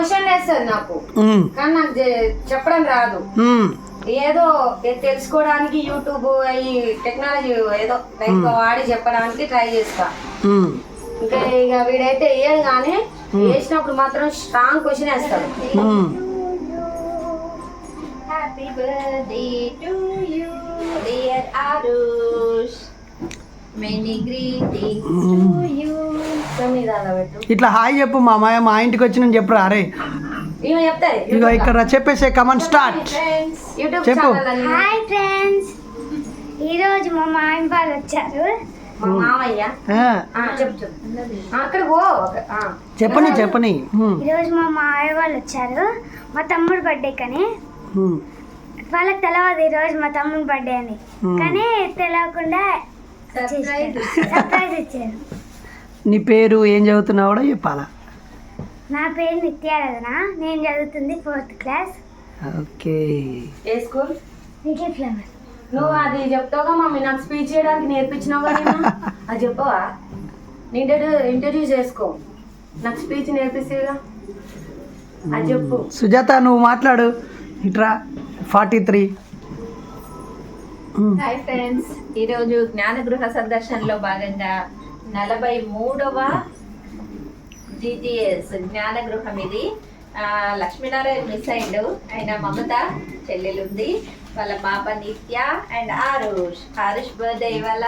Question వేస్తుంది నాకు. కానీ నాకు చెప్పడం రాదు. ఏదో తెలుసుకోవడానికి యూట్యూబ్ ఈ టెక్నాలజీ ఏదో లైక్ వాడి చెప్పడానికి ట్రై చేస్తా. ఇంకా ఇక వీడైతే వేయడు కానీ వేసినప్పుడు మాత్రం స్ట్రాంగ్ క్వశ్చన్ వేస్తాడు. Happy birthday to you dear Arush many greetings to you ఇట్లా హాయ్ చెప్పు మా మాయ మా ఇంటికి వచ్చిన చెప్పురా అరే ఇవి చెప్తాయి ఇక ఇక్కడ చెప్పేసే come on start. Friends YouTube చెప్పు. హాయ్ ఫ్రెండ్స్ ఈరోజు మా మామి వాళ్ళు వచ్చారు. మా మామయ్య. ఆ, ఆ, చెప్పు చెప్పు. ఆ, అక్కడ పో. ఒక- ఆ. చెప్పని చెప్పని. ఈరోజు మా మామయ్య వాళ్ళు వచ్చారు. మా తమ్ముడు బర్త్డే కానీ. వాళ్ళకి తెలియదు ఈరోజు మా తమ్ముడు బర్త్డే అని. కానీ తెలియకుండా సర్ప్రైజ్ సర్ప్రైజ్ ఇచ్చారు. నీ పేరు ఏం చదువుతున్నావు కూడా చెప్పాలా? నా పేరు నిత్యారాధన. నేను చదువుతుంది ఫోర్త్ క్లాస్. ఓకే. ఏ స్కూల్? Little flower. నువ్వు అది చెప్తావుగా మమ్మీ నాకు స్పీచ్ చేయడానికి నేర్పించినావు కదా నిన్న? అది చెప్పవా? ఇంటర్వ్యూ ఇంటర్వ్యూ చేసుకో. నాకు స్పీచ్ నేర్పిస్తేగా. అది చెప్పు. సుజాత నువ్వు మాట్లాడు. ఇట్రా ఫార్టీ త్రీ హాయ్ ఫ్రెండ్స్. ఈరోజు జ్ఞానగృహ సందర్శనలో భాగంగా నలభై మూడవ జీజీఎస్ జ్ఞానగృహం ఇది లక్ష్మీనారాయణ మిస్ అయిండు ఆయన మమత చెల్లెలుంది. వాళ్ళ పాప నిత్య అండ్ ఆరుష్. ఆరుష్ బర్త్డే ఇవాళ.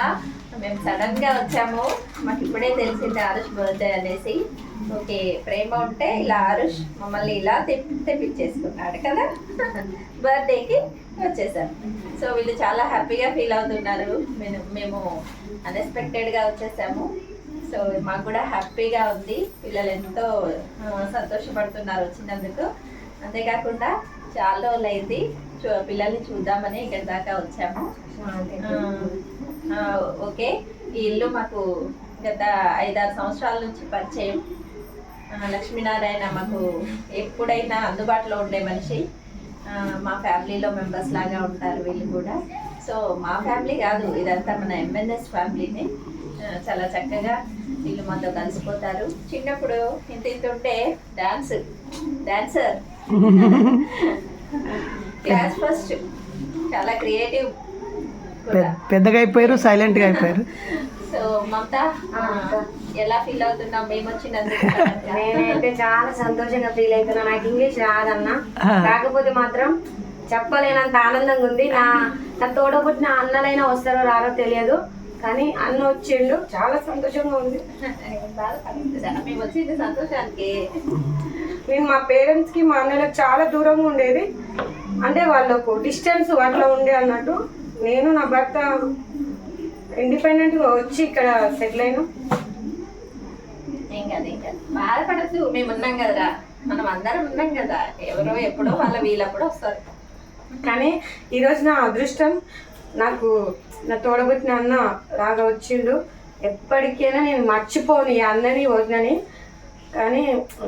మేము సడన్గా వచ్చాము. మాకు ఇప్పుడే తెలిసింది ఆరుష్ బర్త్డే అనేసి. ఓకే ప్రేమ ఉంటే ఇలా ఆరుష్ మమ్మల్ని ఇలా తెప్పి తెప్పించేసుకున్నాడు కదా? బర్త్డేకి వచ్చేసాం. సో వీళ్ళు చాలా హ్యాపీగా ఫీల్ అవుతున్నారు. మేము మేము అన్ఎక్స్పెక్టెడ్గా వచ్చేసాము. సో మాకు కూడా హ్యాపీగా ఉంది. పిల్లలు ఎంతో సంతోషపడుతున్నారు వచ్చినందుకు. అంతేకాకుండా చాలా రోజులు అయింది చూ- పిల్లల్ని చూద్దామని ఇక్కడి దాకా వచ్చాము. ఓకే. ఈ ఇల్లు మాకు గత ఐదారు సంవత్సరాల నుంచి పరిచయం. లక్ష్మీనారాయణ మాకు ఎప్పుడైనా అందుబాటులో ఉండే మనిషి. మా ఫ్యామిలీలో మెంబర్స్ లాగా ఉంటారు వీళ్ళు కూడా. సో మా ఫ్యామిలీ కాదు ఇదంతా మన ఎంఎన్ఎస్ ఫ్యామిలీని. చాలా చక్కగా వీళ్ళు మాతో కలిసిపోతారు. చిన్నప్పుడు ఇంత ఇంత ఉంటే డాన్స్ డాన్సర్. Class first. చాలా క్రియేటివ్ పెద్దగా అయిపోయారు సైలెంట్గా అయిపోయారు. సో మమత ఆ, ఎలా ఫీల్ అవుతున్నావు? మేము వచ్చినందుకు నేనైతే చాలా సంతోషంగా ఫీల్ అవుతున్నా. నాకు ఇంగ్లీష్ రాదన్నా. కాకపోతే మాత్రం చెప్పలేనంత ఆనందంగా ఉంది. నా నా తోడబుట్టిన అన్నలైనా వస్తారో రారో తెలియదు. కానీ అన్న వచ్చిండు. చాలా సంతోషంగా ఉంది. బాధపడుతుందా? మేము వచ్చింది సంతోషానికి మేము మా పేరెంట్స్కి మా అన్నలకు చాలా దూరంగా ఉండేది. అంటే వాళ్ళకు డిస్టెన్స్ అట్లా ఉండే అన్నట్టు. నేను నా భర్త ఇండిపెండెంట్గా వచ్చి ఇక్కడ సెటిల్ అయినా. ఏం కాదు ఏం కాదు బాధపడద్దు. మేము ఉన్నాం కదరా. మనం అందరం ఉన్నాం కదా. ఎవరో ఎప్పుడో వాళ్ళ వీళ్ళప్పుడు వస్తారు. కానీ ఈరోజు నా అదృష్టం నాకు నా తోడబుట్టిన అన్న రాగా వచ్చిండు. ఎప్పటికైనా నేను మర్చిపోను ఈ అన్నని వదినని కానీ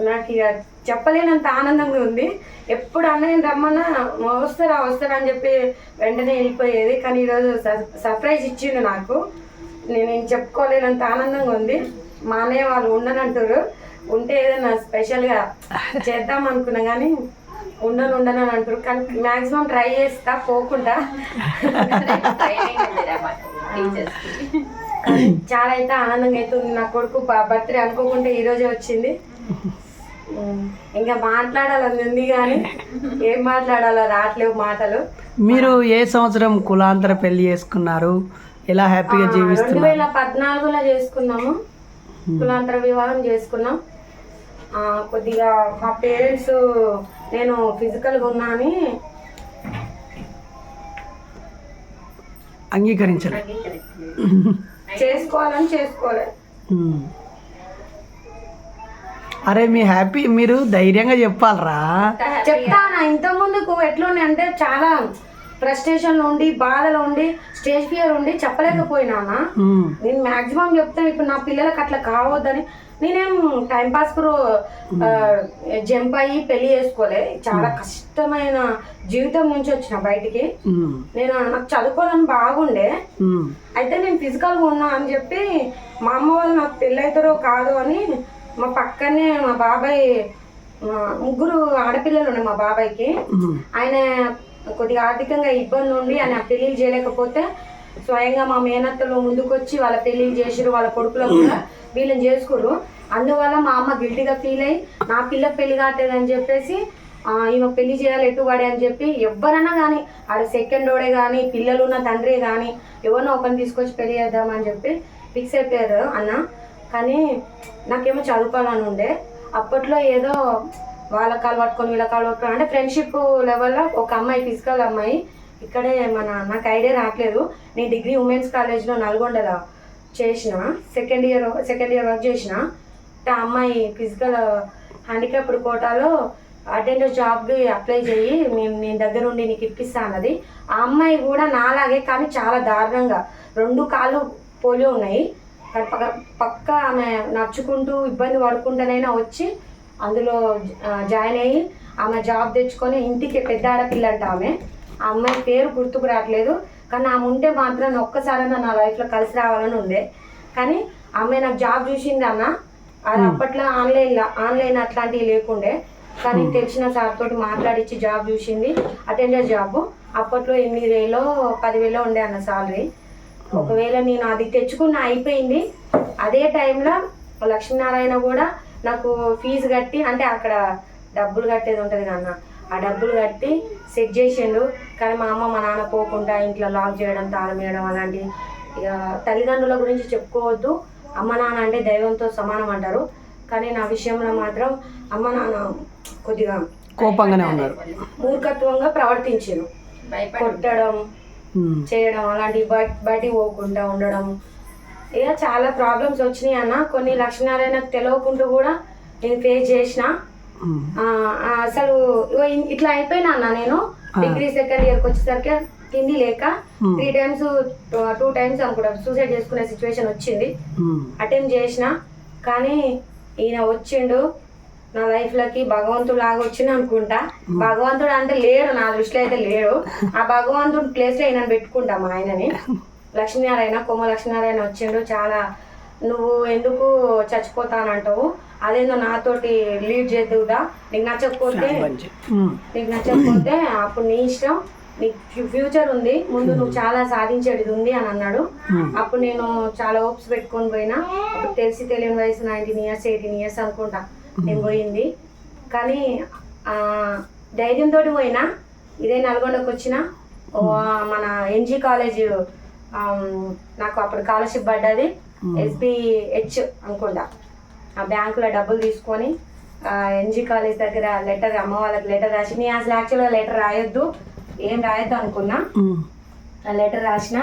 నాకు ఇక చెప్పలేనంత ఆనందంగా ఉంది. ఎప్పుడు అన్నని రమ్మన్నా వస్తారా వస్తారా అని చెప్పి వెంటనే వెళ్ళిపోయేది. కానీ ఈరోజు సర్- సర్ప్రైజ్ ఇచ్చిండు నాకు. నేను చెప్పుకోలేనంత ఆనందంగా ఉంది. మా అన్నయ్య వాళ్ళు ఉండనంటారు ఉంటే ఏదైనా స్పెషల్గా చేద్దాం అనుకున్నా కానీ ఉండను ఉండను అని అంటారు. కానీ మాక్సిమం ట్రై చేస్తా పోకుండా. చాలా అయితే ఆనందంగా అవుతుంది నా కొడుకు బర్త్డే అనుకోకుండా ఈ రోజే వచ్చింది. ఇంకా మాట్లాడాలని ఉంది కానీ ఏం మాట్లాడాలో రావట్లేవు మాటలు. మీరు ఏ సంవత్సరం కులాంతర పెళ్ళి చేసుకున్నారు? ఎలా హ్యాపీగా రెండు జీవిస్తున్నారు? వేల పద్నాలుగులో చేసుకున్నాము. కులాంతర వివాహం చేసుకున్నాం. కొద్దిగా మా పేరెంట్స్ నేను ఫిజికల్గా ఉన్నా అని అంగీకరించరు చేసుకోవాలని ఉమ్. అరే మీ హ్యాపీ మీరు ధైర్యంగా చెప్పాలరా? చెప్తానా ఇంత ముందుకు ఎట్లుండే అంటే చాలా ఫ్రస్ట్రేషన్ ఉండి బాధలో ఉండి స్టేజ్ ఫియర్ ఉండి చెప్పలేకపోయినానా ఉమ్. నేను మాక్సిమం చెప్తాను ఇప్పుడు నా పిల్లలకు అట్లా కావద్దని నేనేం టైం పాస్కు జంప్ అయ్యి పెళ్ళి చేసుకోలే చాలా కష్టమైన జీవితం నుంచి వచ్చిన బయటికి. నేను నాకు చదువుకోవాలని బాగుండే. అయితే నేను ఫిజికల్గా ఉన్నా అని చెప్పి మా అమ్మ వాళ్ళు నాకు పెళ్ళి అవుతారో కాదు అని మా పక్కనే మా బాబాయ్ ముగ్గురు ఆడపిల్లలు ఉన్నాయి మా బాబాయ్కి. ఆయన కొద్దిగా ఆర్థికంగా ఇబ్బంది ఉండి ఆయన పెళ్ళిళ్ళు చేయలేకపోతే స్వయంగా మా మేనత్తలు ముందుకొచ్చి వాళ్ళ పెళ్ళిళ్ళు చేసిరు వాళ్ళ కొడుకులు కూడా వీళ్ళని చేసుకురు అందువల్ల మా అమ్మ గిల్టీగా ఫీల్ అయ్యి నా పిల్ల పెళ్ళి కావట్లేదని చెప్పేసి ఆ, ఈమె పెళ్ళి చేయాలి ఎట్టుబడి అని చెప్పి ఎవరైనా కానీ ఆడ సెకండ్ ఓడే కానీ పిల్లలు ఉన్న తండ్రి కానీ ఎవరినో ఒకరిని తీసుకొచ్చి పెళ్ళి చేద్దామని చెప్పి ఫిక్స్ అయిపోయారు అన్న. కానీ నాకేమో చదువుకోవాలని ఉండే. అప్పట్లో ఏదో వాళ్ళ కాలు పట్టుకొని వీళ్ళ కాలు పట్టుకొని అంటే ఫ్రెండ్షిప్ లెవెల్లో ఒక అమ్మాయి ఫిజికల్ అమ్మాయి ఇక్కడే మన నాకు ఐడియా రావట్లేదు. నేను డిగ్రీ ఉమెన్స్ కాలేజ్లో నల్గొండలో చేసిన second year second year work చేసిన. అంటే ఆ అమ్మాయి ఫిజికల్ హ్యాండిక్యాప్డ్ కోటాలో అటెండర్ జాబ్కి అప్లై చేయి మేము నేను దగ్గర ఉండి నీకు ఇప్పిస్తా అన్నది. ఆ అమ్మాయి కూడా నాలాగే కానీ చాలా దారుణంగా రెండు కాళ్ళు పోలియో ఉన్నాయి. పక్క పక్క ఆమె నడుచుకుంటూ ఇబ్బంది పడుకుంటూనైనా వచ్చి అందులో జాయిన్ అయ్యి ఆమె జాబ్ తెచ్చుకొని ఇంటికి పెద్ద ఆడపిల్ల అంట ఆమె. ఆ అమ్మాయి పేరు గుర్తుకు రావట్లేదు. కానీ ఆమె ఉంటే మాత్రం ఒక్కసారైనా నా లైఫ్లో కలిసి రావాలని ఉండే. కానీ ఆమె నాకు జాబ్ చూసింది అన్న. అది అప్పట్లో ఆన్లైన్లో ఆన్లైన్ అట్లాంటివి లేకుండే. కానీ తెలిసిన సార్ తోటి మాట్లాడిచ్చి జాబ్ చూసింది. Attender job. అప్పట్లో ఎనిమిది వేలో పదివేలో ఉండే అన్న సాలరీ. ఒకవేళ నేను అది తెచ్చుకున్న అయిపోయింది. అదే టైంలో లక్ష్మీనారాయణ కూడా నాకు ఫీజు కట్టి అంటే అక్కడ డబ్బులు కట్టేది ఉంటుంది కన్నా ఆ డబ్బులు కట్టి సెట్ చేసిండు. కానీ మా అమ్మ మా నాన్న పోకుండా ఇంట్లో లాక్ చేయడం తాళం వేయడం అలాంటి ఇక తల్లిదండ్రుల గురించి చెప్పుకోవద్దు. అమ్మ నాన్న అంటే దైవంతో సమానం అంటారు. కానీ నా విషయంలో మాత్రం అమ్మ నాన్న కొద్దిగా కోపంగానే ఉన్నారు. మూర్ఖత్వంగా ప్రవర్తించారు కొట్టడం. చేయడం అలాంటివి బయట బయటికి పోకుండా ఉండడం ఇక చాలా ప్రాబ్లమ్స్ వచ్చినాయి అన్న. కొన్ని లక్షణాలైనా తెలియకుండా కూడా నేను ఫేస్ చేసిన. అసలు ఇట్లా అయిపోయినా అన్న నేను. డిగ్రీ సెకండ్ ఇయర్కి వచ్చేసరికి తిండి లేక. త్రీ టైమ్స్ టూ టైమ్స్ అనుకుంటా సూసైడ్ చేసుకునే సిచ్యువేషన్ వచ్చింది. అటెంప్ట్ చేసిన. కానీ ఈయన వచ్చిండు. నా లైఫ్లోకి భగవంతుడు లాగా వచ్చింది అనుకుంటా. భగవంతుడు అంటే లేడు నా దృష్టిలో అయితే లేడు. ఆ భగవంతుడి ప్లేస్లో ఈయన పెట్టుకుంటా మా ఆయనని. లక్ష్మీనారాయణ కొమ్మ లక్ష్మీనారాయణ వచ్చిండు చాలా. నువ్వు ఎందుకు చచ్చిపోతానంటావు? అదేందో నాతోటి లీడ్ చేద్దుదా నీకు నచ్చకపోతే. నీకు నచ్చకపోతే అప్పుడు నీ ఇష్టం. నీకు ఫ్యూ- ఫ్యూచర్ ఉంది. ముందు నువ్వు చాలా సాధించేది ఉంది అని అన్నాడు. అప్పుడు నేను చాలా హోప్స్ పెట్టుకొని పోయినా. అప్పుడు తెలిసి తెలియని వయసు నైన్టీన్ ఇయర్స్ ఎయిటీన్ ఇయర్స్ అనుకుంటా. నేను పోయింది. కానీ ఆ, ధైర్యంతో పోయినా. ఇదే నల్గొండకు వచ్చిన. మన ఎన్జీ కాలేజ్ నాకు అప్పుడు స్కాలర్షిప్ పడ్డది. ఎస్బిహెచ్ అనుకుంటా. ఆ బ్యాంకులో డబ్బులు తీసుకొని ఎన్జీ కాలేజ్ దగ్గర లెటర్ అమ్మ వాళ్ళకి లెటర్ రాసి నేను అసలు యాక్చువల్గా లెటర్ రాయొద్దు ఏం రాయొద్దు అనుకున్నా. లెటర్ రాసిన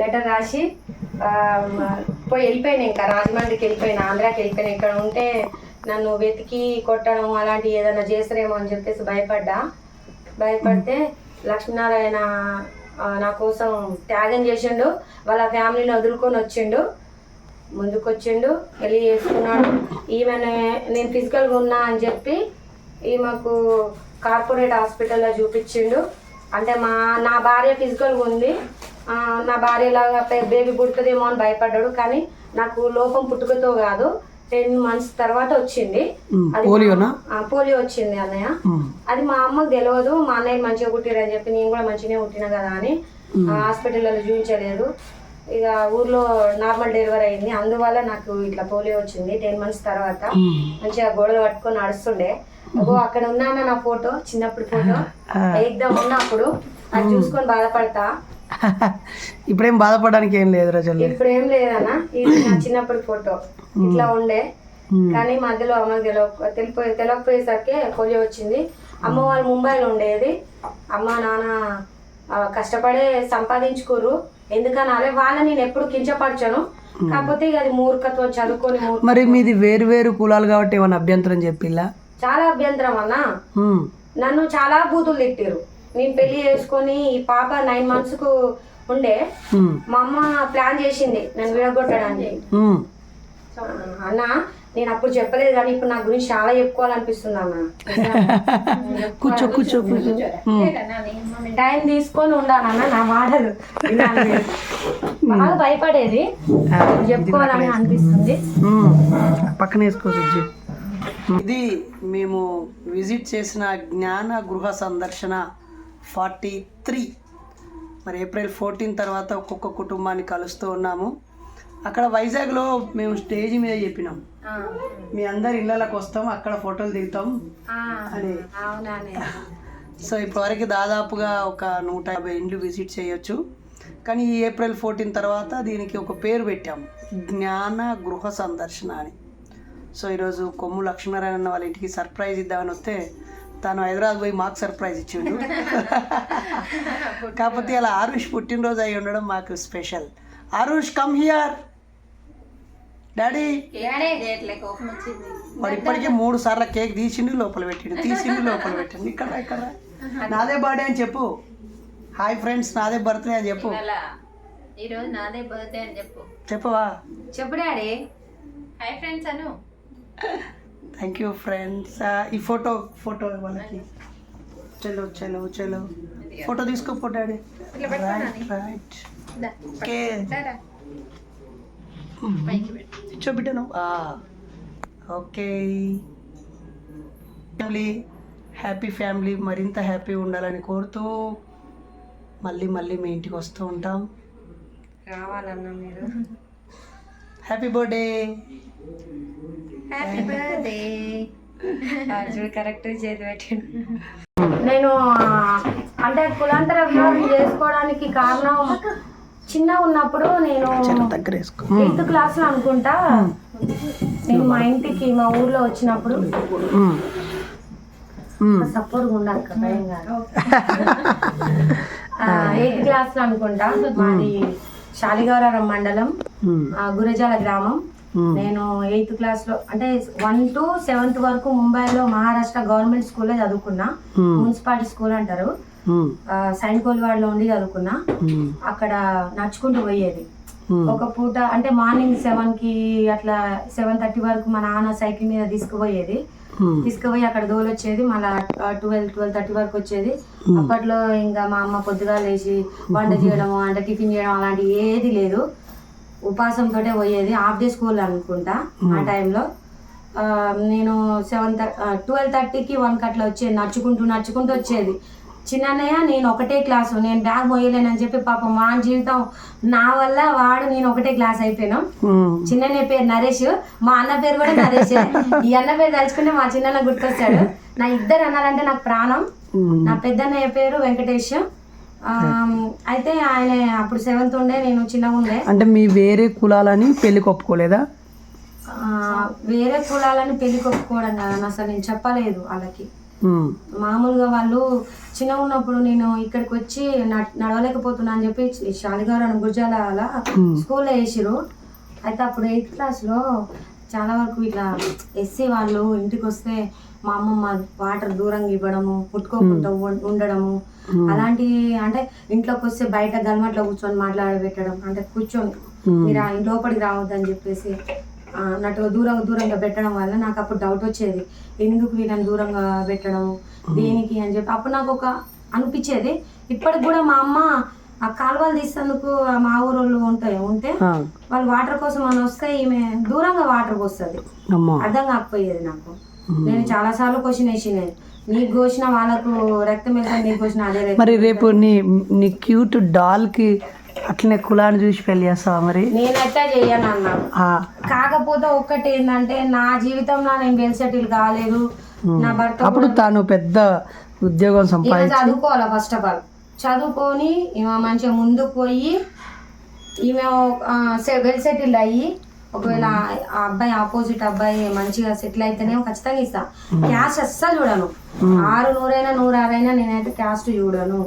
లెటర్ రాసి పోయి వెళ్ళిపోయాను ఇంకా రాజమండ్రికి వెళ్ళిపోయినా ఆంధ్రాకి వెళ్ళిపోయినా ఇక్కడ ఉంటే నన్ను వెతికి కొట్టడం అలాంటివి ఏదైనా చేస్తారేమో అని చెప్పేసి భయపడ్డా. భయపడితే లక్ష్మీనారాయణ నా కోసం త్యాగం చేసిండు. వాళ్ళ ఫ్యామిలీని వదులుకొని వచ్చిండు. ముందుకు వచ్చిండు చేసుకున్నాడు. ఈమెనే నేను ఫిజికల్గా ఉన్నా అని చెప్పి ఈమెకు కార్పొరేట్ హాస్పిటల్లో చూపించిండు. అంటే మా నా భార్య ఫిజికల్గా ఉంది. నా భార్యలాగా బేబీ పుడుతుందేమో అని భయపడ్డాడు. కానీ నాకు లోపం పుట్టుకతో కాదు. టెన్ మంత్స్ తర్వాత వచ్చింది. అది పోలియోనా? ఆ, పోలియో వచ్చింది అన్నయ్య. అది మా అమ్మకు తెలియదు మా అన్నయ్య మంచిగా పుట్టిరు అని చెప్పి నేను కూడా మంచిగానే పుట్టిన కదా అని ఆ హాస్పిటల్లో చూపించలేదు ఇక ఊర్లో నార్మల్ డెలివరీ అయింది. అందువల్ల నాకు ఇట్లా పోలియో వచ్చింది టెన్ మంత్స్ తర్వాత. మంచిగా గోడలు పట్టుకొని నడుస్తుండే. అగో అక్కడ ఉన్నాను నా ఫోటో చిన్నప్పుడు ఫోటో. ఎగ్దాం ఉన్నప్పుడు అది చూసుకొని బాధపడతా. ఇప్పుడేం బాధపడడానికి ఏం లేదు రజల్లి ఇప్పుడు ఏం లేదన్న. ఇది నా చిన్నప్పుడు ఫోటో. ఇట్లా ఉండే. కానీ మధ్యలో అమ్మకి తెలియ తెలిపోయి తెలియకపోయేసరికి పోలియో వచ్చింది. అమ్మ వాళ్ళు ముంబైలో ఉండేది. అమ్మ నాన్న కష్టపడే సంపాదించుకోరు. ఎందుకని అదే వాళ్ళని నేను ఎప్పుడు కించపరచను. కాకపోతే ఇక అది మూర్ఖత్వం చదువుకొని మరి మీది వేరు వేరు కులాలు కాబట్టి ఏమైనా అభ్యంతరం చెప్పిల్లా? చాలా అభ్యంతరం అన్న. నన్ను చాలా బూతులు తిట్టారు నేను పెళ్ళి చేసుకొని ఈ పాప నైన్ మంత్స్కు ఉండే. మా అమ్మ ప్లాన్ చేసింది నన్ను విడగొట్టడానికి. అన్న నేను అప్పుడు చెప్పలేదు కానీ ఇప్పుడు నా గురించి చాలా చెప్పుకోవాలనిపిస్తుంది అన్న. కూర్చో కూర్చో కూర్చో టైం తీసుకొని ఉండాలన్న నా మాటలు. బాగా భయపడేది. చెప్పుకోవాలని అనిపిస్తుంది. పక్కన వేసుకో సుజ్జి. ఇది మేము విజిట్ చేసిన జ్ఞాన గృహ సందర్శన ఫార్టీ త్రీ. మరి ఏప్రిల్ ఫోర్టీన్ తర్వాత ఒక్కొక్క కుటుంబాన్ని కలుస్తూ ఉన్నాము. అక్కడ వైజాగ్లో మేము స్టేజ్ మీద చెప్పినాం. మీ అందరి ఇళ్ళకి వస్తాం అక్కడ ఫోటోలు దిగుతాం అని. సో ఇప్పటివరకు దాదాపుగా ఒక నూట యాభై ఇండ్లు విజిట్ చేయొచ్చు. కానీ ఈ ఏప్రిల్ ఫోర్టీన్ తర్వాత దీనికి ఒక పేరు పెట్టాం జ్ఞాన గృహ సందర్శన అని. సో ఈరోజు కొమ్ము లక్ష్మీనారాయణ అన్న వాళ్ళ ఇంటికి సర్ప్రైజ్ ఇద్దామని వస్తే తను హైదరాబాద్ పోయి మాకు సర్ప్రైజ్ ఇచ్చిండు. కాకపోతే అలా ఆరుష్ పుట్టినరోజు అయి ఉండడం మాకు special. Arush come here! Daddy. వాడు ఇప్పటికే మూడు సార్లు కేక్ తీసిండు లోపల పెట్టిండు తీసిండు లోపల పెట్టిండు. ఇక్కడ ఇక్కడ. నాదే బర్త్డే అని చెప్పు. హాయ్ ఫ్రెండ్స్ నాదే బర్త్డే అని చెప్పు. ఈరోజు నాదే బర్త్డే అని చెప్పు. చెప్పవా? చెప్పు డాడీ. హాయ్ ఫ్రెండ్స్ అను. థ్యాంక్ యూ ఫ్రెండ్స్ ఈ ఫోటో ఫోటో వాళ్ళకి. చలో చలో చలో. ఫోటో తీసుకో డాడీ. రైట్ రైట్ ఓకే చూపెట్టాను. ఓకే. ఫ్యామిలీ హ్యాపీ ఫ్యామిలీ మరింత హ్యాపీ ఉండాలని కోరుతూ మళ్ళీ మళ్ళీ మీ ఇంటికి వస్తూ ఉంటాం. రావాలన్నా మీరు. హ్యాపీ బర్త్డే హ్యాపీ బర్త్డే చూడు కరెక్ట్ చేతి పెట్టిండు. నేను అంటే కులాంతర వివాహం చేసుకోవడానికి కారణం చిన్న ఉన్నప్పుడు నేను ఎయిత్ క్లాస్లో అనుకుంటా. నేను మా ఇంటికి మా ఊర్లో వచ్చినప్పుడు. సపోర్ట్ ఉండాలి ఎయిత్ క్లాస్లో అనుకుంటా. మాది శాలిగౌరవరం మండలం. గురజాల గ్రామం. నేను ఎయిత్ క్లాస్లో అంటే వన్ టు సెవెంత్ వరకు ముంబైలో మహారాష్ట్ర గవర్నమెంట్ స్కూల్లో చదువుకున్నా. మున్సిపాలిటీ స్కూల్ అంటారు. సైన్ కోల్వాడ్లో ఉండి చదువుకున్నా. అక్కడ నడుచుకుంటూ పోయేది. ఒక పూట అంటే మార్నింగ్ సెవెన్కి అట్లా సెవెన్ థర్టీ వరకు మా నాన్న సైకిల్ మీద తీసుకుపోయేది. తీసుకుపోయి అక్కడ దోలొచ్చేది. మళ్ళీ ట్వెల్వ్ ట్వెల్వ్ థర్టీ వరకు వచ్చేది. అప్పట్లో ఇంకా మా అమ్మ పొద్దుగా లేచి వంట చేయడము అంటే టిఫిన్ చేయడం అలాంటివి ఏది లేదు. ఉపాసంతో పోయేది. హాఫ్ డే స్కూల్ అనుకుంటా ఆ టైంలో. నేను సెవెన్ ట్వెల్వ్ థర్టీకి వన్ అట్లా వచ్చేది. నడుచుకుంటూ నడుచుకుంటూ వచ్చేది. చిన్నన్నయ్య నేను ఒకటే క్లాసు నేను బ్యాగ్ మోయలేనని చెప్పి పాపం మా జీవితం నా వల్ల వాడు నేను ఒకటే క్లాస్ అయిపోయినాం. చిన్నయ్య పేరు నరేష్ మా అన్న పేరు కూడా నరేష్. ఈ అన్న పేరు తలుచుకుంటే మా చిన్న గుర్తొస్తాడు. నా ఇద్దరు అన్నారంటే నాకు ప్రాణం. నా పెద్దన్నయ్య పేరు వెంకటేష్. అయితే ఆయన అప్పుడు సెవెంత్ ఉండే నేను చిన్నగా ఉండే. అంటే మీ వేరే కులాలని పెళ్ళి ఒప్పుకోలేదా? ఆ, వేరే కులాలని పెళ్ళి కొప్పుకోవడం కాదని అసలు నేను చెప్పలేదు వాళ్ళకి. మామూలుగా వాళ్ళు చిన్నగా ఉన్నప్పుడు నేను ఇక్కడికి వచ్చి నడ- నడవలేకపోతున్నా అని చెప్పి శాలిగారు గుజాల అలా స్కూల్లో వేసిరు అయితే అప్పుడు ఎయిత్ క్లాస్లో చాలా వరకు ఇట్లా ఎస్సీ వాళ్ళు ఇంటికి వస్తే మా అమ్మమ్మ వాటర్ దూరంగా ఇవ్వడము పుట్టుకోకుండా ఉండడము అలాంటి అంటే ఇంట్లోకి వస్తే బయట గల్మట్లో కూర్చొని మాట్లాడబెట్టడం అంటే కూర్చొని మీరు లోపలికి రావద్దని చెప్పేసి ఆ, అన్నట్టుగా దూరంగా దూరంగా పెట్టడం వల్ల నాకు అప్పుడు డౌట్ వచ్చేది. ఎందుకు వీళ్ళని దూరంగా పెట్టడం? దేనికి అని చెప్పి అప్పుడు నాకు ఒక అనిపించేది. ఇప్పటికి కూడా మా అమ్మ ఆ కాలువలు తీసేందుకు మా ఊరోళ్ళు ఉంటాయి ఉంటే. వాళ్ళు వాటర్ కోసం అని వస్తే ఈమె దూరంగా వాటర్ పోస్తుంది. అర్థం కాకపోయేది నాకు. నేను చాలా సార్లు క్వశ్చన్ వేసినాను నీకు కోసిన వాళ్ళకు రక్తం వెళ్తాను నీకు కోసిన అదే. మరి రేపు నీ నీ క్యూట్ డాల్కి అట్లనే కులాన్ని చూసి పెళ్ళి చేస్తావా మరి? నేనైతే చెయ్యను అన్నాను ఆ. కాకపోతే ఒక్కటి ఏంటంటే నా జీవితంలో నేను వెల్ సెటిల్ కాలేదు నా భర్త అప్పుడు తాను పెద్ద ఉద్యోగం సంపాదించి చదువుకోవాలి ఫస్ట్ ఆఫ్ ఆల్ చదువుకొని ఈమె మంచిగా ముందుకు పోయి ఈమె వెల్ సెటిల్ అయ్యి ఒకవేళ ఆ అబ్బాయి ఆపోజిట్ అబ్బాయి మంచిగా సెటిల్ అయితేనే ఖచ్చితంగా ఇస్తా. క్యాస్ట్ అస్సలు చూడను. ఆరు నూరైనా నూరు ఆరైనా నేనైతే క్యాస్ట్ చూడను.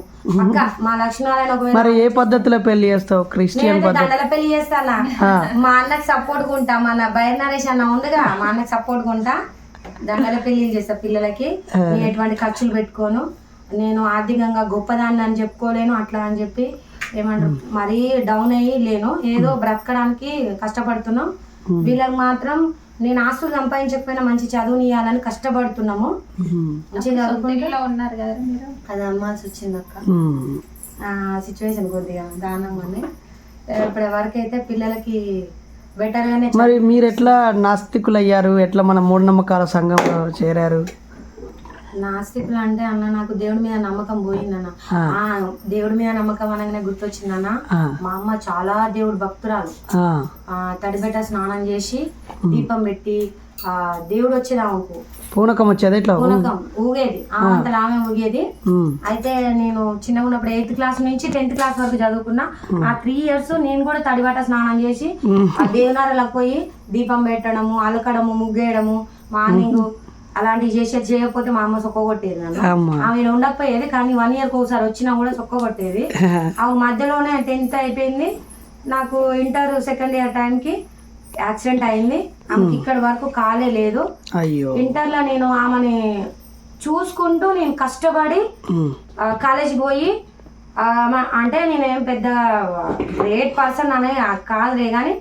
అక్క మా లక్ష్మీనారాయణ ఒకవేళ మరి ఏ పద్ధతిలో పెళ్ళి చేస్తావు? క్రిస్టియన్ దండల పెళ్ళి చేస్తానా? మా అన్నకి సపోర్ట్ ఉంటా మన బైర్ నరేష్ అన్న ఉందిగా మా అన్నకి సపోర్ట్ ఉంటా దండల పెళ్ళి చేస్తా పిల్లలకి. ఎటువంటి ఖర్చులు పెట్టుకోను. నేను ఆర్థికంగా గొప్పదాన్ని అని చెప్పుకోలేను అట్లా అని చెప్పి ఏమంటారు? మరీ డౌన్ అయ్యి లేను. ఏదో బ్రతకడానికి కష్టపడుతున్నాం. వీళ్ళకి మాత్రం నేను ఆస్తులు సంపాదించకపోయినా మంచి చదువునియాలని కష్టపడుతున్నాము. ఉన్నారు కదా మీరు? అది అమ్మాల్సి వచ్చింది అక్క. సిచ్యువేషన్ కొద్దిగా ఇప్పటి వరకు అయితే పిల్లలకి బెటర్ గానే మరి మీరు ఎట్లా నాస్తికులు అయ్యారు ఎట్లా మన మూఢనమ్మకాల సంఘంలో చేరారు? నాస్తికులు అంటే అన్న నాకు దేవుడి మీద నమ్మకం పోయిందన్న. దేవుడి మీద నమ్మకం అనగానే గుర్తొచ్చిందన్న. మా అమ్మ చాలా దేవుడు భక్తురాలు. తడిబెట్ట స్నానం చేసి దీపం పెట్టి ఆ దేవుడు వచ్చేది ఆమెకు పూనకం వచ్చేది ఇట్లా? పూనకం ఊగేది. ఆమె అంతలో ఆమె ఊగేది. అయితే నేను చిన్నగా ఉన్నప్పుడు ఎయిత్ క్లాస్ నుంచి టెన్త్ క్లాస్ వరకు చదువుకున్నా. ఆ త్రీ ఇయర్స్ నేను కూడా తడిబట్ట స్నానం చేసి ఆ దేవనారాలకు పోయి దీపం పెట్టడము అలకడము ముగ్గేయడము మార్నింగ్ అలాంటివి చేసేది చేయకపోతే మా అమ్మ సొక్క కొట్టేది నన్ను. ఆమె ఉండకపోయేది కానీ వన్ ఇయర్కి ఒకసారి వచ్చినా కూడా సొక్క కొట్టేది. ఆమె మధ్యలోనే టెన్త్ అయిపోయింది. నాకు ఇంటర్ సెకండ్ ఇయర్ టైంకి యాక్సిడెంట్ అయింది. ఆమెకి ఇక్కడి వరకు కాలే లేదు. ఇంటర్లో నేను ఆమెని చూసుకుంటూ నేను కష్టపడి కాలేజీకి పోయి అంటే నేనేం పెద్ద గ్రేట్ పర్సన్ అనే కాదులే కానీ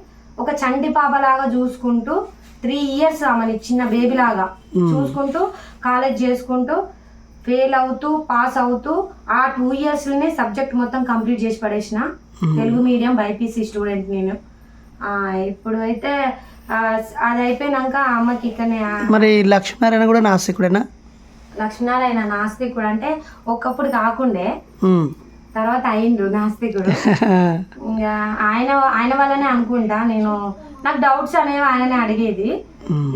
ఒక చంటి పాపలాగా చూసుకుంటూ త్రీ ఇయర్స్ ఆమెని చిన్న బేబీ లాగా చూసుకుంటూ కాలేజ్ చేసుకుంటూ ఫెయిల్ అవుతూ పాస్ అవుతూ ఆ టూ ఇయర్స్లోనే సబ్జెక్ట్ మొత్తం కంప్లీట్ చేసి పడేసిన. తెలుగు మీడియం బైపీసీ స్టూడెంట్ నేను. ఇప్పుడు అయితే అది అయిపోయినాక అమ్మకి ఇక్కడనే మరి లక్ష్మీనారాయణ కూడా నాస్తికుడేనా? లక్ష్మీనారాయణ నాస్తికుడు అంటే ఒకప్పుడు కాకుండే. తర్వాత అయిండు నాస్తికుడు. ఇంకా ఆయన ఆయన వల్లనే అనుకుంటా నేను నాకు డౌట్స్ అనేవి ఆయననే అడిగేది.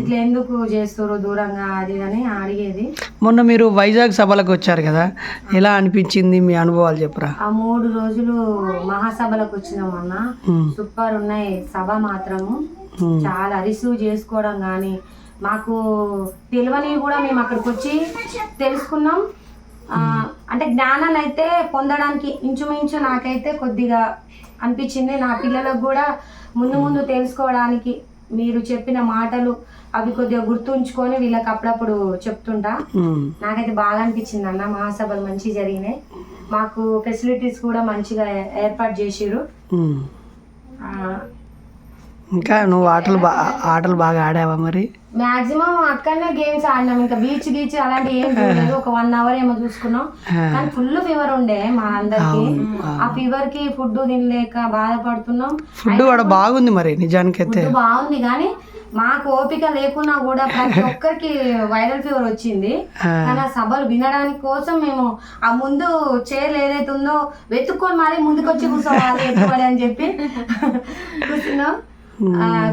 ఇట్లా ఎందుకు చేస్తారు దూరంగా అది అని అడిగేది. మొన్న మీరు వైజాగ్ సభలకు వచ్చారు కదా ఎలా అనిపించింది మీ అనుభవాలు చెప్పరా? ఆ మూడు రోజులు మహాసభలకు వచ్చినాం అన్న. సూపర్ ఉన్నాయి. సభ మాత్రము. చాలా రిసీవ్ చేసుకోవడం కానీ మాకు తెలియని కూడా మేము అక్కడికి వచ్చి తెలుసుకున్నాం. అంటే జ్ఞానాన్ని అయితే పొందడానికి ఇంచుమించు నాకైతే కొద్దిగా అనిపించింది. నా పిల్లలకు కూడా ముందు ముందు తెలుసుకోవడానికి మీరు చెప్పిన మాటలు అవి కొద్దిగా గుర్తుంచుకొని వీళ్ళకి అప్పుడప్పుడు చెప్తుంటా. నాకైతే బాగా అనిపించింది అన్న. మహాసభలు మంచిగా జరిగినాయి. మాకు ఫెసిలిటీస్ కూడా మంచిగా ఏర్పాటు చేసిరు ఇంకా నువ్వు ఆటలు బా ఆటలు బాగా ఆడావా మరి? మాక్సిమం అక్కడనే గేమ్స్ ఆడినాం. ఇంకా బీచ్ గీచ్ అలాంటి ఏం చూడలేదు. ఒక వన్ అవర్ ఏమో చూసుకున్నాం. కానీ ఫుల్ ఫీవర్ ఉండే మా అందరికి. ఆ ఫీవర్కి ఫుడ్ తినలేక బాధపడుతున్నాం. ఫుడ్ కూడా బాగుంది మరి నిజానికైతే. ఫుడ్ బాగుంది కానీ మాకు ఓపిక లేకున్నా కూడా ప్రతి ఒక్కరికి వైరల్ ఫీవర్ వచ్చింది. కానీ ఆ సభలు వినడానికి కోసం మేము ఆ ముందు చైర్ ఏదైతే ఉందో వెతుక్కొని మరీ ముందుకు వచ్చి కూర్చోవాలి అని చెప్పి కూర్చున్నాం.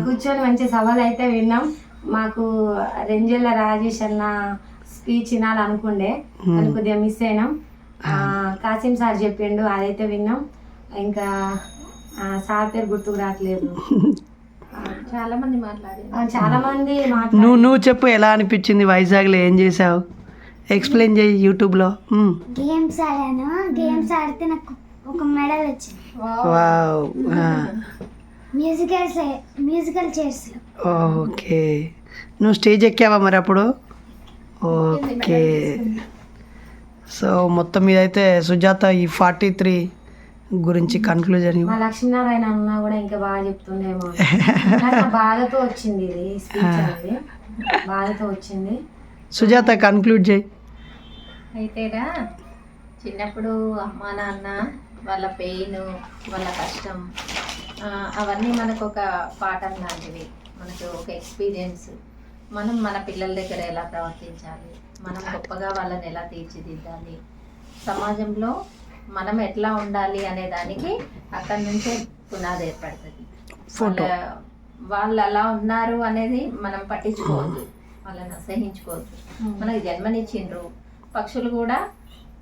కూర్చొని మంచి సభలు అయితే విన్నాం. మాకు రెంజెల్ల రాజేష్ అన్న స్పీచ్ వినాలనుకుండే. కానీ కొద్దిగా మిస్ అయినాం. ఆ, కాసిం సార్ చెప్పిండు అదైతే విన్నాం. ఇంకా ఆ, సార్ పేరు గుర్తుకు రావట్లేదు. చాలా మంది మాట్లాడారు. ఆ, చాలా మంది నువ్వు నువ్వు చెప్పు ఎలా అనిపించింది వైజాగ్లో? ఏం చేసావు ఎక్స్ప్లెయిన్ చేయి యూట్యూబ్లో. గేమ్స్ ఆడాను గేమ్స్ ఆడితే నాకు ఒక మెడల్ వచ్చింది. వావ్. మ్యూజికల్ మ్యూజికల్ చైర్స్లో ఓకే. నువ్వు స్టేజ్ ఎక్కావా మరి అప్పుడు? ఓకే. సో మొత్తం మీద అయితే సుజాత ఈ ఫార్టీ త్రీ గురించి కన్క్లూజన్ మా లక్ష్మీనారాయణ అన్న కూడా ఇంకా బాగా చెప్తుండేమో. బాధతో వచ్చింది ఇది బాధతో వచ్చింది. సుజాత కన్క్లూడ్ చేయి. అయితేరా చిన్నప్పుడు అమ్మా నాన్న వాళ్ళ పెయిన్ వాళ్ళ కష్టం అవన్నీ మనకు ఒక పాఠం లాంటివి. మనకు ఒక ఎక్స్పీరియన్స్. మనం మన పిల్లల దగ్గర ఎలా ప్రవర్తించాలి? మనం గొప్పగా వాళ్ళని ఎలా తీర్చిదిద్దాలి? సమాజంలో మనం ఎట్లా ఉండాలి అనే దానికి అక్కడి నుంచే పునాది ఏర్పడుతుంది. వాళ్ళు అలా ఉన్నారు అనేది మనం పట్టించుకోవద్దు. వాళ్ళని అసహించుకోవద్దు. మనకి జన్మనిచ్చిండ్రు. పక్షులు కూడా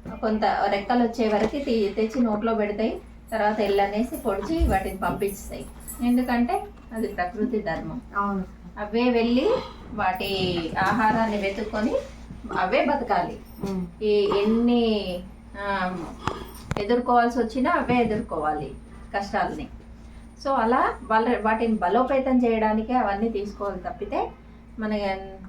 కొంత రెక్కలు వచ్చే వరకు తీ- తెచ్చి నోట్లో పెడతాయి. తర్వాత ఎల్లనేసి పొడిచి వాటిని పంపిస్తాయి. ఎందుకంటే అది ప్రకృతి ధర్మం. అవును. అవే వెళ్ళి వాటి ఆహారాన్ని వెతుక్కొని అవే బతకాలి. ఈ ఎన్ని ఎదుర్కోవాల్సి వచ్చినా అవే ఎదుర్కోవాలి కష్టాలని. సో అలా వాళ్ళ వాటిని బలోపేతం చేయడానికే అవన్నీ తీసుకోవాలి తప్పితే మన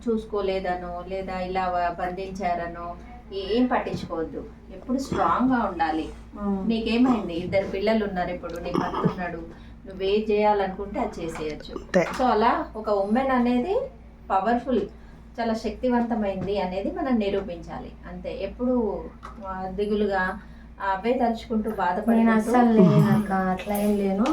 చూసుకోలేదనో లేదా ఇలా బంధించారనో ఏం పట్టించుకోవద్దు. ఎప్పుడు స్ట్రాంగ్గా ఉండాలి. నీకేమైంది? ఇద్దరు పిల్లలు ఉన్నారు ఇప్పుడు నీ భర్త ఉన్నాడు నువ్వే చేయాలనుకుంటే అది చేసేయచ్చు. సో అలా ఒక ఉమెన్ అనేది పవర్ఫుల్ చాలా శక్తివంతమైంది అనేది మనం నిరూపించాలి. అంతే. ఎప్పుడు దిగులుగా అవే తలుచుకుంటూ నేను బాధపడుతూ అస్సలు లేనక్క అట్లా ఏం లేను.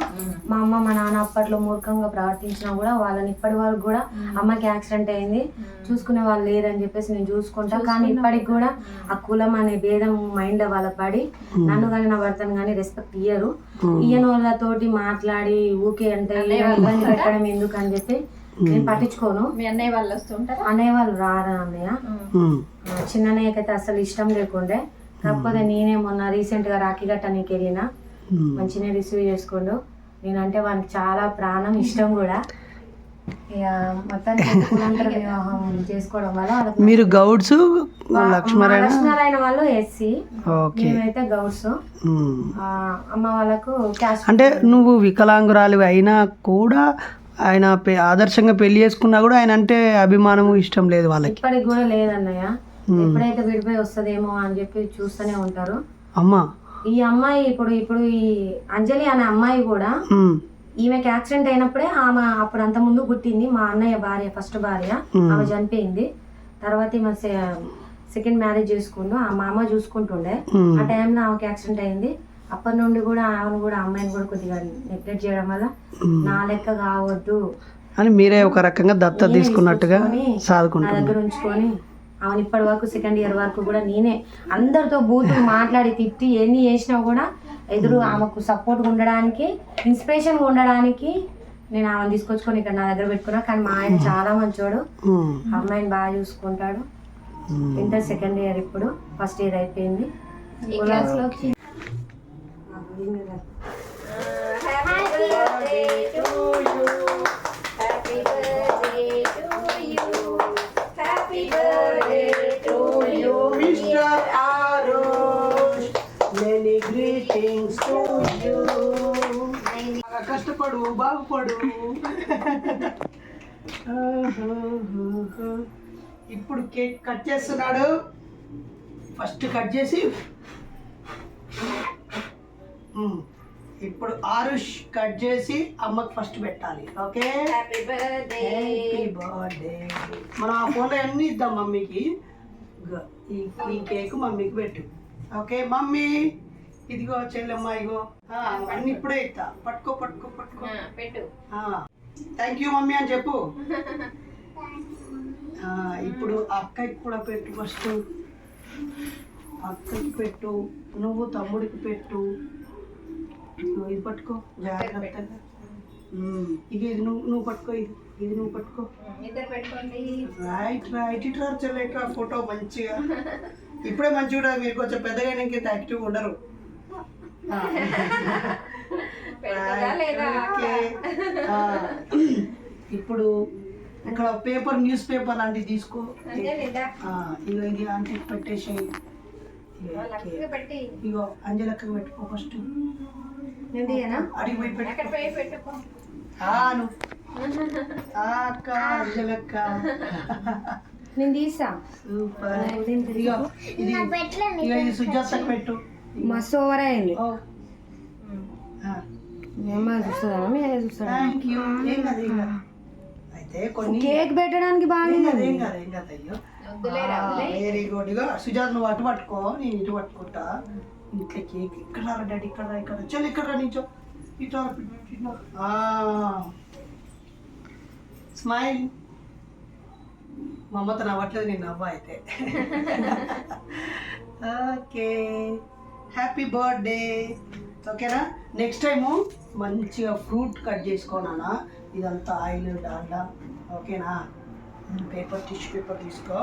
మా అమ్మ మా నాన్న అప్పట్లో మూర్ఖంగా ప్రవర్తించినా కూడా వాళ్ళని ఇప్పటి వరకు కూడా అమ్మకి యాక్సిడెంట్ అయింది. చూసుకునే వాళ్ళు లేరని చెప్పేసి నేను చూసుకుంటా. కానీ ఇప్పటికి కూడా ఆ కులం అనే భేదం మైండ్లో వాళ్ళ పడి నన్ను కానీ నా భర్తను కానీ రెస్పెక్ట్ ఇయ్యరు. ఇయ్యని వాళ్ళతోటి మాట్లాడి ఊకే అంటే ఇబ్బంది పెట్టడం ఎందుకు అని చెప్పి నేను పట్టించుకోను. మీ అన్నయ్య వాళ్ళు వస్తుంటారా అనేవాళ్ళు రారా అన్నయ్య? ఉమ్. ఆ, చిన్ననయ్యకైతే అసలు ఇష్టం లేకుండే. కాకపోతే నేనే మొన్న రీసెంట్గా రాఖీ గట్టనికి వెళ్ళిన. మంచిగా రిసీవ్ చేసుకోండు. నేనంటే వానికి చాలా ప్రాణం ఇష్టం కూడా. మీరు గౌడ్స్ లక్ష్మీనారాయణ? లక్ష్మీనారాయణ వాళ్ళు ఎస్సీ మేమైతే గౌడ్స్. అమ్మ వాళ్ళకు అంటే నువ్వు వికలాంగురాలు అయినా కూడా ఆయన ఆదర్శంగా పెళ్ళి చేసుకున్నా కూడా ఆయన అంటే అభిమానము ఇష్టం లేదు వాళ్ళకి. ఇప్పటికి కూడా లేదన్నయ్య. ఎప్పుడైతే విడిపోయి వస్తుందేమో అని చెప్పి చూస్తూనే ఉంటారు. అమ్మా. ఈ అమ్మాయి ఇప్పుడు ఇప్పుడు ఈ అంజలి అనే అమ్మాయి కూడా. ఈమెకి యాక్సిడెంట్ అయినప్పుడే ఆమె అప్పుడు అంత ముందు పుట్టింది. మా అన్నయ్య భార్య ఫస్ట్ భార్య. ఆమె చనిపోయింది. తర్వాత ఈమె సెకండ్ మ్యారేజ్ చేసుకుంటూ ఆ మా అమ్మ చూసుకుంటుండే. ఆ టైంలో ఆమెకి యాక్సిడెంట్ అయింది. అప్పటి నుండి కూడా ఆమెను కూడా అమ్మాయిని కూడా కొద్దిగా నెగ్లెక్ట్ చేయడం వల్ల నా లెక్క కావద్దు. అని మీరే ఒక రకంగా దత్త తీసుకున్నట్టుగా సాదుకుంటున్నారు. దగ్గర ఉంచుకొని ఆమెను ఇప్పటి వరకు సెకండ్ ఇయర్ వరకు కూడా నేనే అందరితో బూతులు మాట్లాడి తిట్టి ఎన్ని చేసినా కూడా ఎదురు ఆమెకు సపోర్ట్ ఉండడానికి ఇన్స్పిరేషన్ ఉండడానికి నేను ఆమెను తీసుకొచ్చుకొని ఇక్కడ నా దగ్గర పెట్టుకున్నా. కానీ మా ఆయన చాలా మంచోడు. ఉమ్. అమ్మాయిని బాగా చూసుకుంటాడు. ఇంటర్ సెకండ్ ఇయర్ ఇప్పుడు ఫస్ట్ ఇయర్ అయిపోయింది. ఈ క్లాస్లో కష్టపడు బాగుపడు. ఇప్పుడు కేక్ కట్ చేస్తున్నాడు. ఫస్ట్ కట్ చేసి. ఇప్పుడు ఆరుష్ కట్ చేసి అమ్మకి ఫస్ట్ పెట్టాలి. ఓకే? హ్యాపీ బర్త్డే మనం ఆ ఫోన్లో అన్నీ ఇద్దాం మమ్మీకి. ఈ కేక్ మమ్మీకి పెట్టు. Okay mummy? ఇదిగో చెల్లెమ్మ ఇగో. అన్నీ ఇప్పుడే ఇస్తా. పట్టుకో పట్టుకో పట్టుకో. పెట్టు. థ్యాంక్ యూ మమ్మీ అని చెప్పు. ఇప్పుడు అక్కకి కూడా పెట్టు ఫస్ట్ అక్కకి పెట్టు నువ్వు తమ్ముడికి పెట్టు. ఇది పట్టుకో జాగ్రత్తగా. ఇక ఇది నువ్వు నువ్వు పట్టుకో ఇది ఇది నువ్వు పట్టుకో. రైట్ రైట్ ఇట్లా చెల్లెక ఫోటో మంచిగా. ఇప్పుడే మంచిగా మీరు కొంచెం పెద్దగా ఇంత యాక్టివ్ ఉండరు ఆ. పెడతారా లేదా ఓకే. ఆ, ఇప్పుడు ఇక్కడ పేపర్ న్యూస్ పేపర్ లాంటివి తీసుకో. ఇగో ఇది అంటే పెట్టేసి ఇగో అంజలక్క పెట్టుకో ఫస్ట్. నేను తీయనా? అడిగి పోయి అక్కడ పెట్టుకో? అక్క అంజలక్క నేను తీసా సూపర్. ఇగో ఇది ఇగో ఇది సుజాతకు పెట్టు. మస్తు ఓవర్ అయింది. ఓ. మీ అమ్మ చూస్తుందా మీ అయ్య చూస్తాడా. Thank you. ఏం కాదు ఏం కాదు అయితే కొన్ని కేక్ పెట్టడానికి వదిలే వెరీ గుడ్ సుజాత్ నువ్వు అటు పట్టుకో నేను ఇటు పట్టుకుంటా. ఇట్లా కేక్ ఇక్కడ డాడీ ఇక్కడ ఇక్కడ. చల్ ఇక్కడ రా నించో ఇటు రా, ఇటు రా. ఆ. స్మైల్. మమ్మతో నవ్వట్లేదు నేను నవ్వ అయితే. ఓకే. హ్యాపీ బర్త్డే ఓకేనా నెక్స్ట్ టైము మంచిగా ఫ్రూట్ కట్ చేసుకోనా ఇదంతా ఆయిల్ డాల్డా. ఓకేనా పేపర్ టిష్యూ పేపర్ తీసుకో.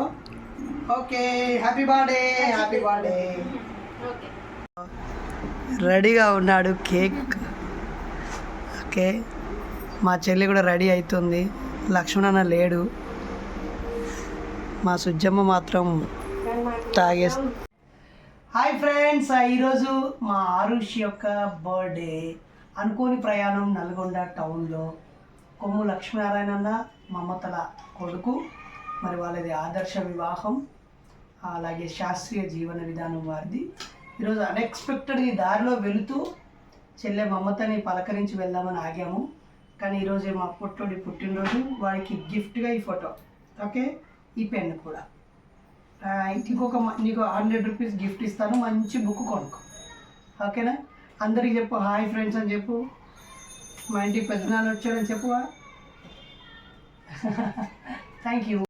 Okay happy birthday happy birthday రెడీగా ఉన్నాడు కేక్ ఓకే మా చెల్లి కూడా రెడీ అవుతుంది లక్ష్మణన్న లేడు. మా సుజ్జమ్మ మాత్రం తాగేసి హాయ్ ఫ్రెండ్స్ ఈరోజు మా ఆరుష్ యొక్క బర్త్డే అనుకోని ప్రయాణం నల్గొండ టౌన్లో. కొమ్ము లక్ష్మీనారాయణ అన్న మమతల కొడుకు. మరి వాళ్ళది ఆదర్శ వివాహం. అలాగే శాస్త్రీయ జీవన విధానం వారిది. ఈరోజు అన్ఎక్స్పెక్టెడ్గా ఈ దారిలో వెళుతూ చెల్లె మమతని పలకరించి వెళ్దామని ఆగాము. కానీ ఈరోజు మా పుట్టోడి పుట్టినరోజు. వాడికి గిఫ్ట్గా ఈ ఫోటో ఓకే ఈ పెన్ కూడా. ఇంకొక మ- నీకు హండ్రెడ్ రూపీస్ గిఫ్ట్ ఇస్తాను మంచి బుక్ కొనుక్కో. ఓకేనా? అందరికి చెప్పు హాయ్ ఫ్రెండ్స్ అని చెప్పు. మా ఇంటికి పెద్దనాన్న వచ్చాడని చెప్పువా థ్యాంక్ యూ